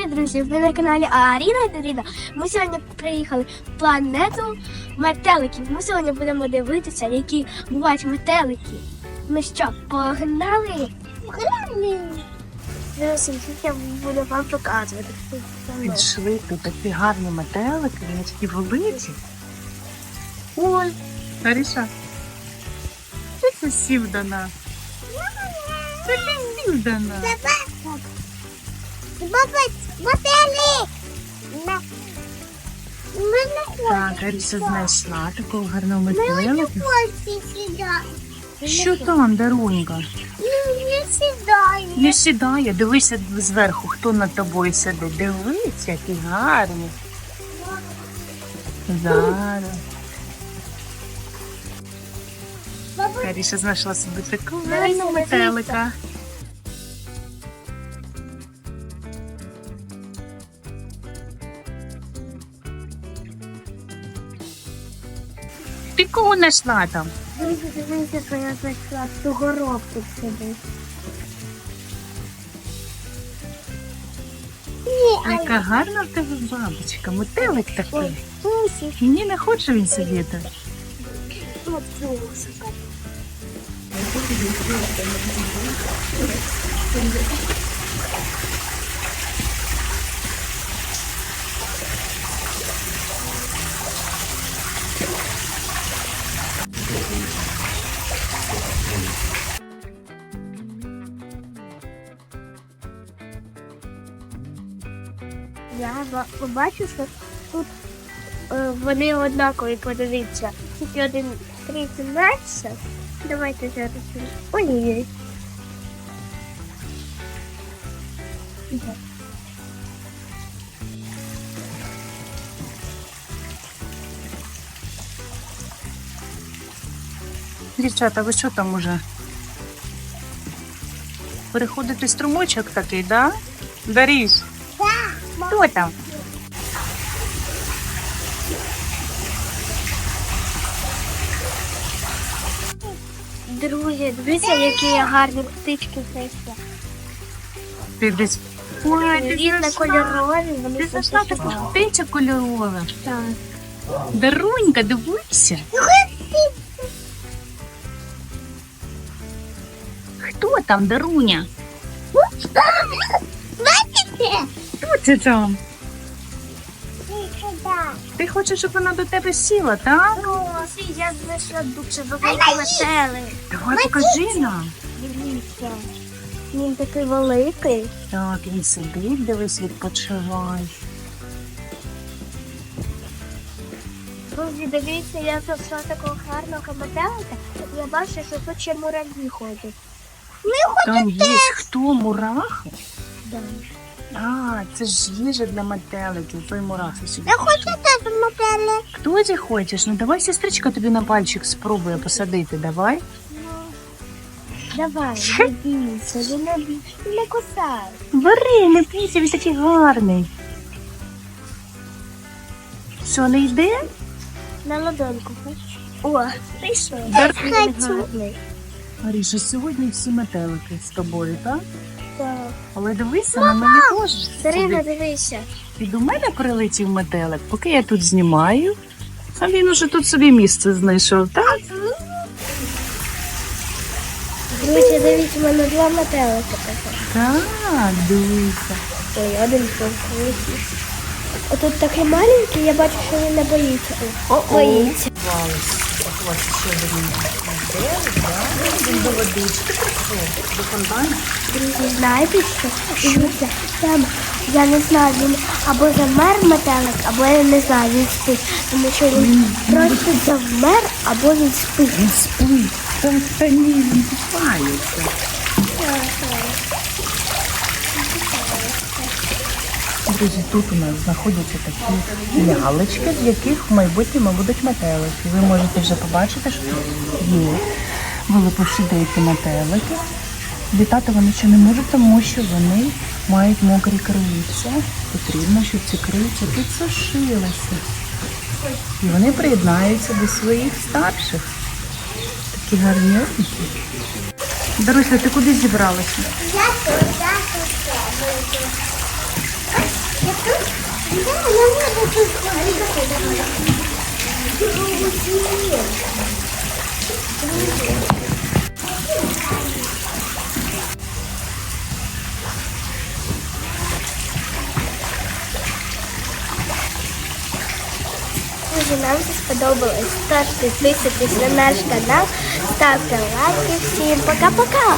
Привіт, друзі! Ви на каналі Аріна і Даріна. Ми сьогодні приїхали в планету метеликів. Ми сьогодні будемо дивитися, які бувають метелики. Ну що, погнали? Погнали! Я буду вам показувати. Підшли тут такі гарні метелики, вони такі великі. Ой, Аріша, ти це сів до нас. Ти сів до нас. Мотелик! Так, Аріша знайшла такого гарного метелика. хочемо сюди. Що там, Дарунька? Не сідай. Не сідає, дивися зверху, хто над тобою сидить. Дивись, які гарні. Зараз. Аріша знайшла собі такого гарного метелика. Ти кого знайшла там? Дивіться, що я знайшла. Яка гарна в тебе бабочка, метелик такий. Ой, Ні, не хоче він сидіти. тут плюсика. Я ба- побачу, що тут е, вони однакові, подивіться. Тільки один тридцять. Давайте зараз. Ой-ой-ой. Дівчата, ви що там уже? Переходите струмочок такий, да? Даріш? Хто там? Друзі, дивіться, які я гарні птички знайшла. Ти десь. Ой, ти Різнокольорові, вони Ти знайшла таку птицю кольорову. Так. Дарунька, дивися. Хто там, Даруня? Хто це там? Ти хочеш, щоб вона до тебе сіла, так? Я знайшла дуже великий метелик. Давай покажи нам. Дивіться. Він такий великий. Так, він сидить, дивись, відпочивай. Друзі, дивіться, я знайшла такого гарного метелика. Я бачу, що тут ще мураві ходять. Там є хто мурахи? Да. А, це ж їжа для метеликів, той мурахи собі. Я хочу теж метелик. Хто ти хочеш? Ну давай сестричка тобі на пальчик спробує посадити, давай. Давай, не бійся, він не, не кусай. Бери, не бійся, він такий гарний. Що, не йде? На ладоньку хоч. О, прийшов. Хочу. Маріша, сьогодні всі метелики з тобою, так? Так. Але дивися, на мене теж. Дарина, дивися. І до мене прилетів метелик, поки я тут знімаю. А він уже тут собі місце знайшов, так? Друзі, дивіться, в мене два метелика. Так, дивися. Ой, один великий. Отут такий маленький, я бачу, що він не боїться. О, боїться. Ось ще один? Він до водички прийшов, до фонтану. Знаєте що? Дивіться, там, я не знаю, він або замер метелик, або я не знаю, він спить. Тому що він просто завмер, або він спить. Він спить. Там та ні, він купається. Друзі, тут у нас знаходяться такі лялечки, з яких в майбутньому будуть метелики. Ви можете вже побачити, що тут є вилипивші деякі метелики. Літати вони ще не можуть, тому що вони мають мокрі крильця. Потрібно, щоб ці крильця підсушилися. І вони приєднаються до своїх старших. Такі гарнюнькі. Даруся, ти куди зібралася? Я тут. Друзі, нам це сподобалось. Тож підписуйтесь на наш канал, ставте лайки. Всім пока-пока!